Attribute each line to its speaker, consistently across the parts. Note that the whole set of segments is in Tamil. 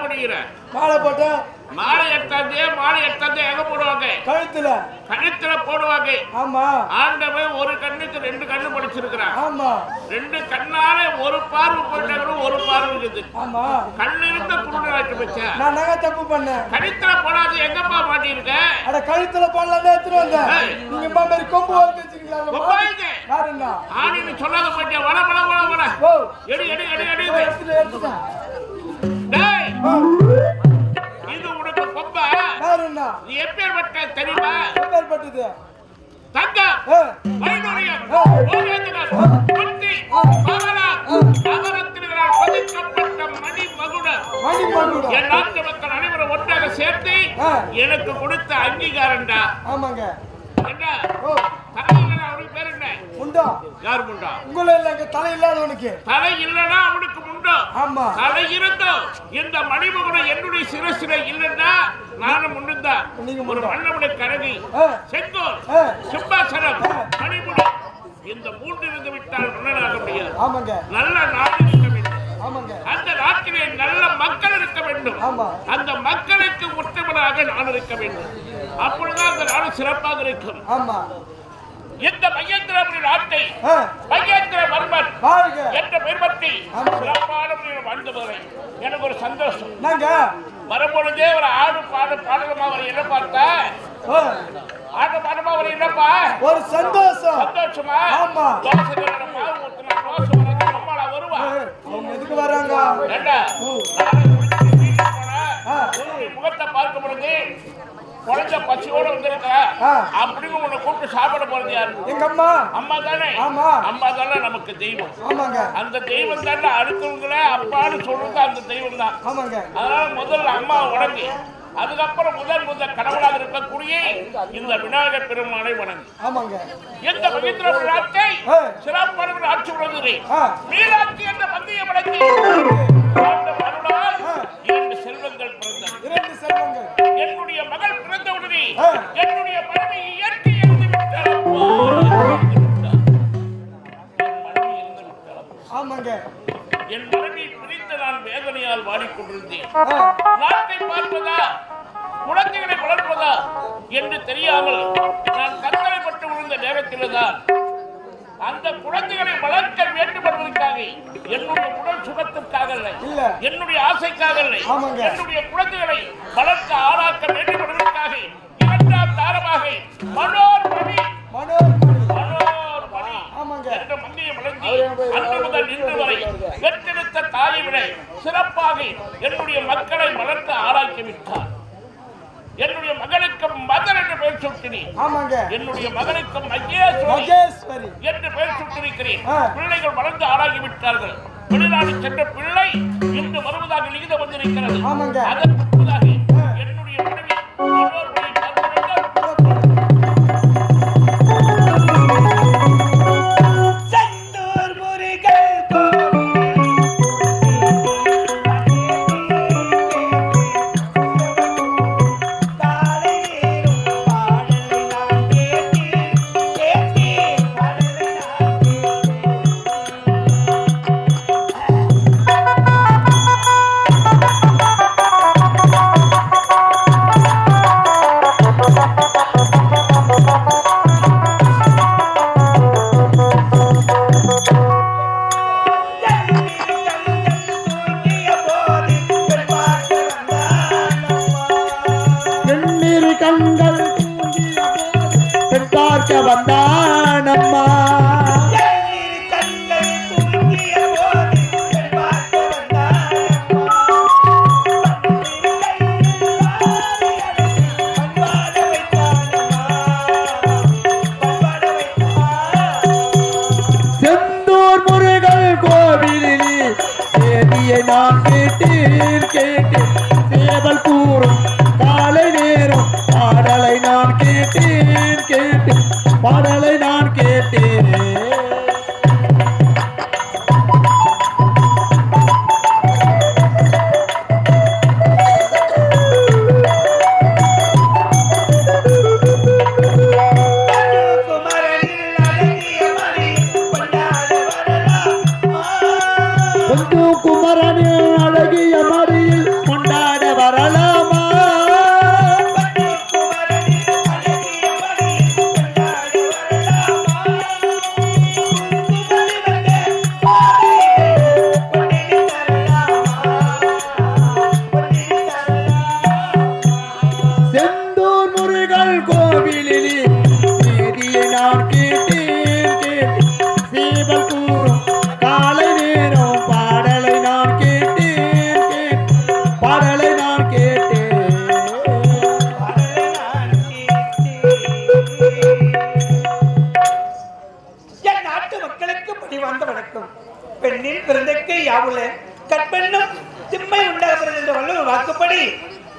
Speaker 1: பண்ணிக்கிற
Speaker 2: மாலை போட்டா
Speaker 1: மாலை எடுத்தாந்தே மாலை எடுத்தாந்தே எங்க போடுவாங்க?
Speaker 2: கழுத்துல.
Speaker 1: கழுத்துல போடுவாங்க.
Speaker 2: ஆமா.
Speaker 1: ஆண்டவன் ஒரு கண்ணுக்கு ரெண்டு கண்ணு படிச்சிருக்கிறான்
Speaker 2: ஆமா.
Speaker 1: ரெண்டு கண்ணால ஒரு பார்வை போயிட்டாங்க ஒரு பார்வை இருக்குது.
Speaker 2: ஆமா.
Speaker 1: கண்ணு இருந்த குருடாச்சு வச்சா.
Speaker 2: நான் நகை தப்பு பண்ணேன்.
Speaker 1: கழுத்துல போடாது எங்கப்பா மாட்டியிருக்க?
Speaker 2: அட கழுத்துல போடலாம் எடுத்துட்டு வந்தேன். நீங்க இம்மா மாதிரி கொம்பு வளர்த்து வச்சிருக்கீங்களா?
Speaker 1: ஆணின்னு சொல்லாத போயிட்டியா வள வள வள வள. எடு எடு எடு எடு.
Speaker 2: எடுத்துட்டேன்.
Speaker 1: இது உனக்கு
Speaker 2: யாருன்னா?
Speaker 1: நீ எப்பேற்பட்ட தெரியுமா?
Speaker 2: எப்பேற்பட்டது?
Speaker 1: வைடூரியம். ஓவியத்தினர், பதிக்கப்பட்ட மணி மகுடம். என் நாட்டு மக்கள் அனைவரும் ஒன்றாக சேர்த்து. எனக்கு கொடுத்த அங்கீகாரம்டா.
Speaker 2: ஆமாங்க.
Speaker 1: என்ன?
Speaker 2: ஓ.
Speaker 1: தலை இல்லைன்னா அவனுக்கு பேர் என்ன?
Speaker 2: உண்டா?
Speaker 1: யார் முண்டா
Speaker 2: உங்களை இல்லைங்க தலை இல்லாதவனுக்கு.
Speaker 1: தலை இல்லைன்னா அவனுக்கு
Speaker 2: ஆமா.
Speaker 1: தலை இருந்தோம் இந்த மணிமகுடம் என்னுடைய சிரசில இல்லைன்னா நானும்
Speaker 2: நீங்க
Speaker 1: ஒரு கரகி
Speaker 2: ஆ.
Speaker 1: செங்கோல். சிம்மாசனம் மணிமுடி இந்த மூன்று இருந்து விட்டால் மன்னனாக முடியாது. நல்ல நாடு இருக்க வேண்டும். அந்த நாட்டிலே நல்ல மக்கள் இருக்க வேண்டும். அந்த மக்களுக்கு உத்தமனாக நான் இருக்க வேண்டும். அப்பொழுதுதான் அந்த நாடு சிறப்பாக இருக்கும்.
Speaker 2: ஆமா.
Speaker 1: இந்த மகேந்திரபுரி நாட்டை வர்மன்
Speaker 2: வாழ்க.
Speaker 1: என்ற பெருமத்தை. சிறப்பான வாழ்ந்தவரை. எனக்கு ஒரு சந்தோஷம். வரும்பொழுதே ஒரு ஆடு பாடு பாடலுமா அவர் என்ன பார்த்தா ஆடு பாடுமா அவர் என்னப்பா
Speaker 2: ஒரு சந்தோஷம்.
Speaker 1: சந்தோஷமா?
Speaker 2: ஆமா.
Speaker 1: தோசை மாவு ஊத்துனா தோசை நம்மளா வருவா.
Speaker 2: அவங்க எதுக்கு வராங்க?
Speaker 1: முகத்தை பார்க்கும் பொழுது குழந்தை பசியோட வந்திருக்க. அப்படின்னு உன்னை கூப்பிட்டு சாப்பிட போறது யாரு?
Speaker 2: எங்க அம்மா?
Speaker 1: அம்மா தானே?
Speaker 2: ஆமா.
Speaker 1: அம்மா தானே நமக்கு தெய்வம்.
Speaker 2: ஆமாங்க.
Speaker 1: அந்த தெய்வம் தானே அடுத்தவங்கள அப்பான்னு சொல்றது அந்த தெய்வம் தான்.
Speaker 2: ஆமாங்க.
Speaker 1: அதனால முதல்ல அம்மா வணங்கி அதுக்கப்புறம் முதல் முதல் கடவுளாக இருக்கக்கூடிய இந்த விநாயகர் பெருமானை வணங்கி.
Speaker 2: ஆமாங்க.
Speaker 1: எந்த நாட்டை
Speaker 2: ஆ.
Speaker 1: சிறப்பான ஆட்சி உணர்கிறேன். மீனாட்சி என்ற பந்தய வழங்கி. இரண்டு செல்வங்கள் பிறந்தன.
Speaker 2: இரண்டு செல்வங்கள்.
Speaker 1: என்னுடைய
Speaker 2: ஆ.
Speaker 1: என்னுடைய மனைவி இயற்கை இருந்து.
Speaker 2: ஆமாங்க
Speaker 1: என் மனைவி நான் வேதனையால் வாடிக்கொண்டிருந்தேன்
Speaker 2: ஆ,
Speaker 1: நாட்டை பார்ப்பதா குழந்தைகளை வளர்ப்பதா என்று தெரியாமல் நான் கத்தரைப்பட்டு விழுந்த நேரத்தில்தான் அந்த குழந்தைகளை வளர்க்க வேண்டும் என்பதற்காக என்னுடைய உடல் சுகத்திற்காக
Speaker 2: இல்ல.
Speaker 1: என்னுடைய ஆசைக்காக. என்னுடைய குழந்தைகளை வளர்க்க ஆளாக்க வேண்டும் தாரமாக மனோர் மணி.
Speaker 2: மனோர்மணி
Speaker 1: மனோர் மணி.
Speaker 2: ஆமாங்க.
Speaker 1: என்ற மந்தியை வழங்கி அன்று முதல் இன்று வரை பெற்றெடுத்த தாயை விட சிறப்பாக என்னுடைய மக்களை வளர்த்து ஆளாக்கி விட்டார். என்னுடைய மகனுக்கு மதன் என்று பெயர்
Speaker 2: ஆமாங்க.
Speaker 1: என்னுடைய மகனுக்கு மகேஸ்வரி என்று பெயர் சுட்டிருக்கிறேன். பிள்ளைகள் வளர்ந்து ஆளாகி விட்டார்கள். வெளிநாடு சென்ற பிள்ளை இன்று வருவதாக லிகிதம் வந்திருக்கிறது
Speaker 2: நாட்டு மக்களுக்கு பணிவார்ந்த வணக்கம். பெண்ணின் பிறந்தக்கு யாவுல கற்பெண்ணும் திம்மை உண்டாகிறது என்ற வள்ளுவர் வாக்குப்படி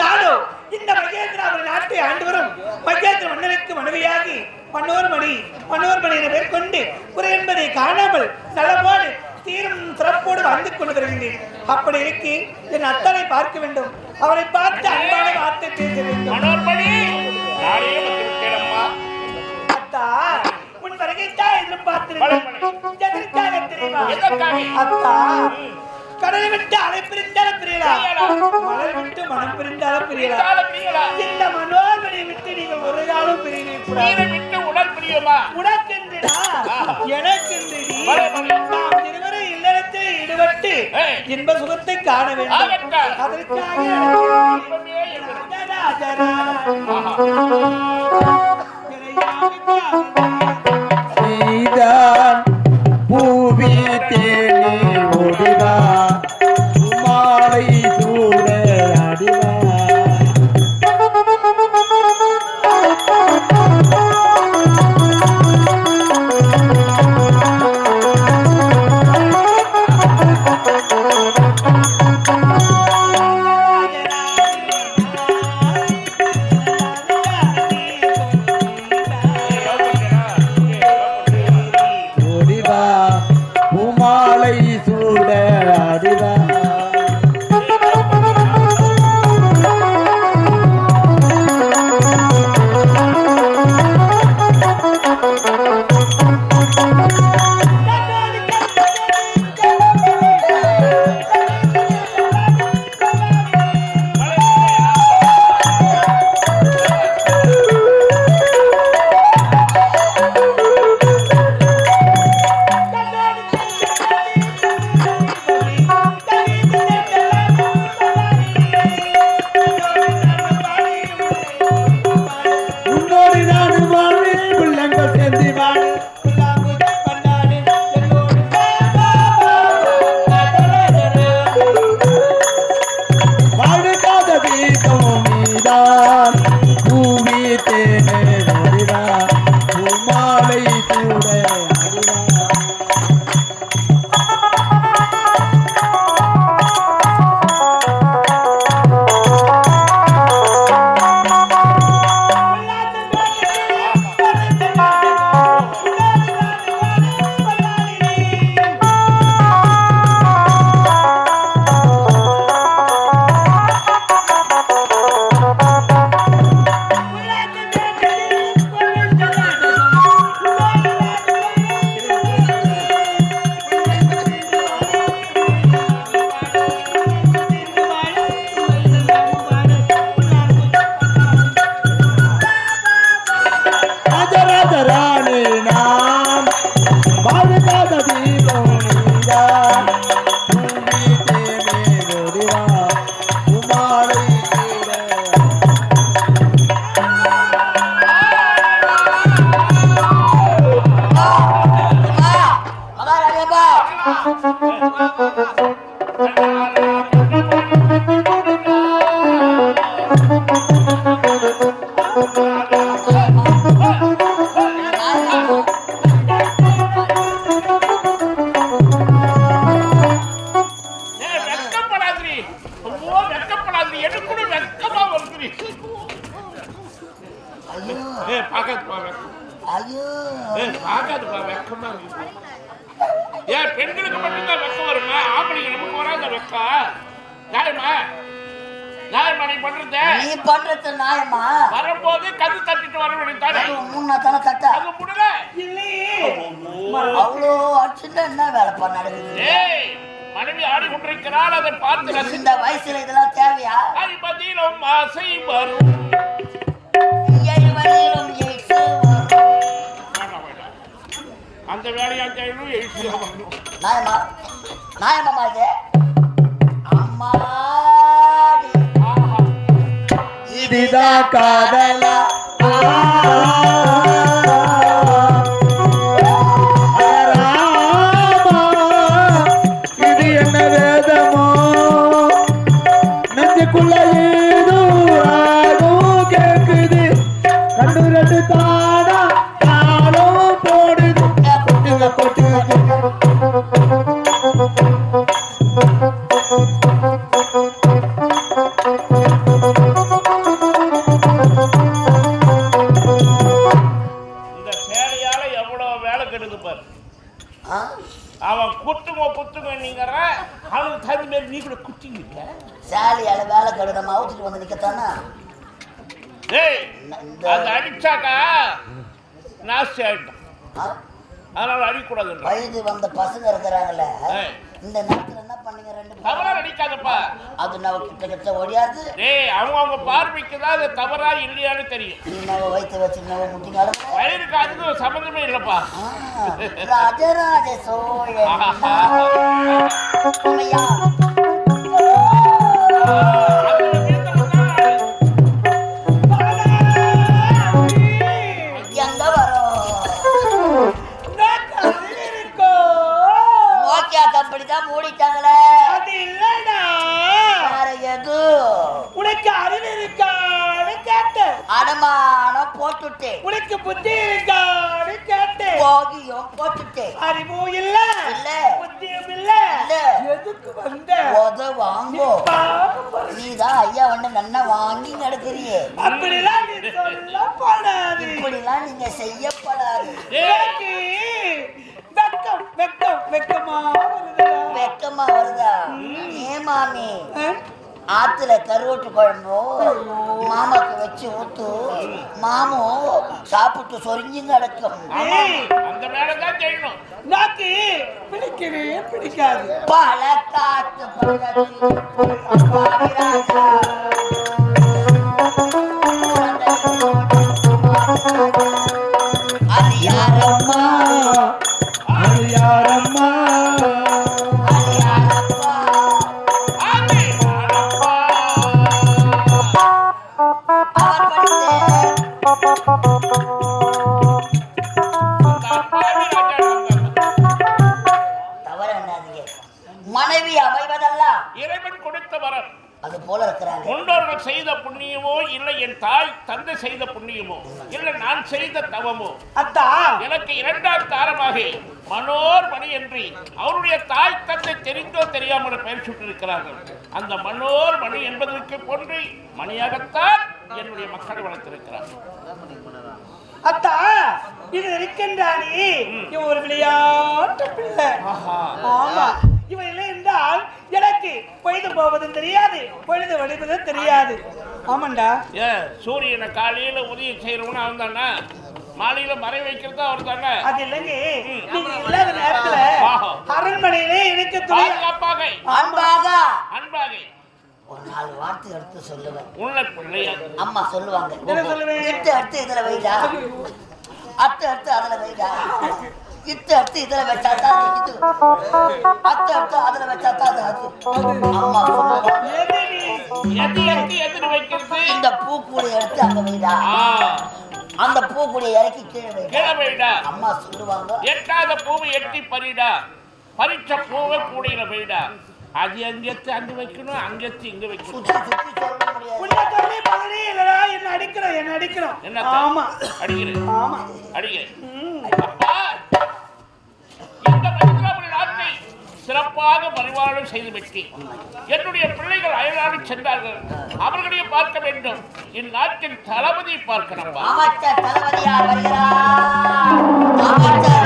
Speaker 2: நானோ இந்த மகேந்திரா அவர் நாட்டை ஆண்டு வரும் மகேந்திர மன்னனுக்கு மனைவியாகி மன்னோர் மணி மன்னோர் மணி என கொண்டு குறை என்பதை காணாமல் நலமோடு தீரும் சிறப்போடு வாழ்ந்து கொண்டு வருகின்றேன். அப்படி இருக்கி என் அத்தனை பார்க்க வேண்டும். அவரை பார்த்து அன்பான வார்த்தை பேச வேண்டும். அத்தா எதற்காக தெரியுமா
Speaker 1: எதற்காக?
Speaker 2: கடலை விட்டு அலை பிரிந்தாலும் பிரியலா மலை விட்டு மனம் பிரிந்தாலும் பிரியலா இந்த மனோர்மனை விட்டு நீங்க ஒரு காலம் பிரியவே கூடாது
Speaker 1: விட்டு உடல் பிரியமா
Speaker 2: உனக்கென்றுடா
Speaker 1: எனக்கென்று
Speaker 2: நாம் இருவரும் இல்லறத்தில் ஈடுபட்டு இன்ப சுகத்தை காண வேண்டும் அதற்காக ராஜராஜரா.
Speaker 3: ஏ
Speaker 2: பார்க்காதுப்பா வெக்கம்
Speaker 4: ஐயோ
Speaker 1: ஏ பார்க்காதுப்பா வெக்கமா இருக்கு ஏன் பெண்களுக்கு மட்டும்தான் வெக்கம் வருமா ஆம்பளைக்கு நமக்கு வராத வெக்கம் நியாயமா நியாயமா நீ பண்றத
Speaker 4: நீ பண்றது நாயமா
Speaker 1: வரும்போது கது தட்டிட்டு வர வேண்டியது
Speaker 4: தானே. முன்ன தான தட்ட
Speaker 1: அது முடியல
Speaker 4: அவ்வளோ அர்ச்சனை என்ன வேலைப்பா நடக்குது?
Speaker 1: மனைவி ஆடி கொண்டிருக்கிறாள் அதை பார்த்து
Speaker 4: இந்த வயசுல இதெல்லாம் தேவையா?
Speaker 1: அதிபதியிலும் ஆசை வரும். அந்த வேலையா செய்யணும் எழுச்சி வரணும்
Speaker 4: நியாயமா நியாயமா இது? அம்மாடி
Speaker 1: ஆஹா.
Speaker 3: இதுதான் காதலா?
Speaker 1: அவனுக்கு தகுந்த மாதிரி நீ கூட குத்திங்க
Speaker 4: சாலியால வேலை கடுதமா அவுத்துட்டு வந்து நிக்கத்தானா?
Speaker 1: டேய்
Speaker 4: இந்த-
Speaker 1: அது அடிச்சாக்கா நாஸ்தி ஆயிடும்.
Speaker 4: ஆ?
Speaker 1: அதனால அடிக்கூடாதுன்ற
Speaker 4: வயது வந்த பசங்க இருக்கிறாங்கல்ல
Speaker 1: ஏய்.
Speaker 4: இந்த நேரத்துல என்ன பண்ணீங்க ரெண்டு?
Speaker 1: தவறா அடிக்காதப்பா
Speaker 4: அது நம்ம கிட்ட கிட்ட ஒடியாது
Speaker 1: டேய் அவங்க அவங்க பார்வைக்கு தான் அது தவறா இல்லையான்னு தெரியும்.
Speaker 4: நீ நம்ம வயிற்று வச்சு நம்ம முட்டிங்க
Speaker 1: வயிறுக்கு அதுக்கு சம்மந்தமே இல்லப்பா.
Speaker 4: ராஜராஜ சோழன். உமையா.
Speaker 1: அது
Speaker 4: வாங்கி நடக்கிறியே.
Speaker 2: அப்படிலாம் நீ சொல்லப்படாது
Speaker 4: இப்படிலாம் நீங்க செய்யப்படாது.
Speaker 2: வெக்கம் வெக்கம் வெக்கமா வருதுடா.
Speaker 4: வெக்கமா வருதா? ஏன் மாமி
Speaker 2: ஆ?
Speaker 4: ஆத்துல கருவாட்டு குழம்பு மாமாக்கு வச்சு ஊத்து மாமும் சாப்பிட்டு சொரிஞ்சு கிடக்கும்.
Speaker 2: ஏய்,
Speaker 1: அந்த வேலை தான் செய்யணும்.
Speaker 2: நாக்கு பிடிக்கவே பிடிக்காது.
Speaker 4: பல காத்து அது போல இருக்கிறாங்க
Speaker 1: முன்னோர்கள் செய்த புண்ணியமோ இல்லை என் தாய் தந்தை செய்த புண்ணியமோ இல்லை நான் செய்த தவமோ.
Speaker 2: அத்தா.
Speaker 1: எனக்கு இரண்டாம் தாரமாக மனோர் மணி என்று அவருடைய தாய் தந்தை தெரிந்தோ தெரியாமல் பெயர் சுட்டிருக்கிறார்கள் அந்த மனோர் மணி என்பதற்கு போன்று மணியாகத்தான் என்னுடைய மக்களை வளர்த்திருக்கிறார்.
Speaker 2: அத்தா இது இருக்கின்றானே. இவன் ஒரு விளையாட்டு பிள்ளை. ஆமா. இவன் இல்லை என்றால் எனக்கு பொழுது போவதும் தெரியாது பொழுது வடிவதும் தெரியாது. ஆமாண்டா.
Speaker 1: ஏ சூரியனை காலையில உதயம் செய்யறவனு அவன் தானே மாலையில மறை வைக்கிறது அவர் தானே
Speaker 2: அது இல்லைங்க. நீங்க இல்லாத நேரத்துல. அரண்மனையிலே எனக்கு
Speaker 1: பாதுகாப்பாக.
Speaker 4: அன்பாக.
Speaker 1: அன்பாக.
Speaker 4: ஒரு நாலு வார்த்தை எடுத்து சொல்லுவேன்
Speaker 1: உள்ள பிள்ளையா?
Speaker 4: அம்மா சொல்லுவாங்க.
Speaker 2: என்ன சொல்லுவேன்?
Speaker 4: இட்டு அடுத்து இதுல வைடா. அத்து அடுத்து அதுல வைடா. இட்டு அடுத்து இதுல வச்சா தான் இது. அத்து அடுத்து அதுல வச்சா தான் அது.
Speaker 1: வைக்கிறது
Speaker 4: இந்த பூக்கூடை எடுத்து அங்க வைடா.
Speaker 1: ஆ,
Speaker 4: அந்த பூக்கூடை இறக்கி கீழே வைடா.
Speaker 1: கீழே வைடா.
Speaker 4: அம்மா சொல்லுவாங்க.
Speaker 1: எட்டாத பூவை எட்டி பறிடா. பறிச்ச பூவை கூடையில போயிடா அது அங்கெத்து அங்க வைக்கணும்? அங்கெத்து இங்க வைக்கணும்.
Speaker 2: என்ன அடிக்கிறோம் என்ன அடிக்கிறோம்
Speaker 1: என்ன
Speaker 2: ஆமா.
Speaker 1: அடிக்கிறேன்.
Speaker 2: ஆமா.
Speaker 1: அடிக்கிறேன். சிறப்பாக சிறப்பாக செய்து விட்டேன் என்னுடைய பிள்ளைகள் அயலாடி சென்றார்கள். அவர்களையும் பார்க்க வேண்டும். இந்நாட்டின் தளபதி பார்க்கணும்
Speaker 4: அமைச்சர் வருகிறார். அமைச்சர்